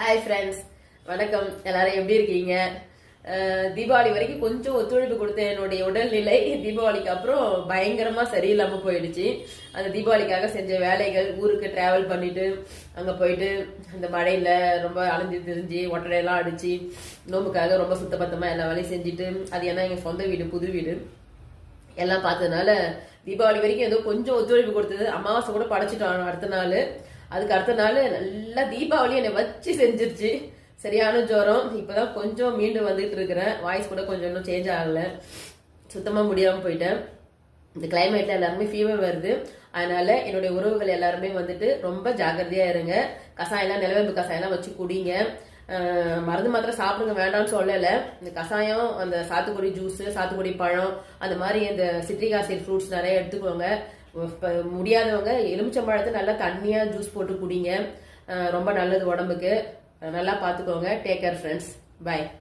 Hi friends வணக்கம். எல்லாரும் எப்படி இருக்கீங்க? தீபாவளி வரைக்கும் கொஞ்சம் ஒத்துழைப்பு கொடுத்த என்னுடைய உடல்நிலை தீபாவளிக்கு அப்புறம் பயங்கரமா சரியில்லாம போயிடுச்சு. அந்த தீபாவளிக்காக செஞ்ச வேலைகள் ஊருக்கு டிராவல் பண்ணிட்டு அங்க போயிட்டு அந்த மழையில ரொம்ப அலைஞ்சு திரிஞ்சு ஒட்டடையெல்லாம் அடிச்சு நோம்புக்காக ரொம்ப சுத்தபத்தமா எல்லா வேலையும் செஞ்சுட்டு அது ஏன்னா எங்க சொந்த வீடு புது வீடு. எல்லாம் பார்த்ததுனால தீபாவளி வரைக்கும் ஏதோ கொஞ்சம் ஒத்துழைப்பு கொடுத்தது. அமாவாசை கூட படைச்சிட்டோம். அடுத்த நாள் அதுக்கு அடுத்த நாள் நல்லா தீபாவளி என்னை வச்சு செஞ்சிருச்சு. சரியான ஜுரம். இப்போதான் கொஞ்சம் மீண்டும் வந்துட்டு இருக்கிறேன். வாய்ஸ் கூட கொஞ்சம் இன்னும் சேஞ்ச் ஆகலை. சுத்தமாக முடியாமல் போயிட்டேன். இந்த கிளைமேட்டில் எல்லாருமே ஃபீவர் வருது. அதனால என்னுடைய உறவுகள் எல்லாருமே வந்துட்டு ரொம்ப ஜாக்கிரதையாக இருங்க. கசாயம்லாம் நிலவேம்பு கசாயம்லாம் வச்சு குடிங்க. மருந்து மாத்திரம் சாப்பிடுங்க வேண்டாம்னு சொல்லலை. இந்த கசாயம் அந்த சாத்துக்குடி ஜூஸு சாத்துக்குடி பழம் அந்த மாதிரி இந்த சிட்ரிக் ஆசிட் ஃப்ரூட்ஸ் நிறைய எடுத்துக்கோங்க. முடியாதவங்க எலுமிச்சம்பழத்தை நல்லா தண்ணியாக ஜூஸ் போட்டு குடிங்க. ரொம்ப நல்லது உடம்புக்கு. நல்லா பார்த்துக்கோங்க டேக் கேர் ஃப்ரெண்ட்ஸ் பை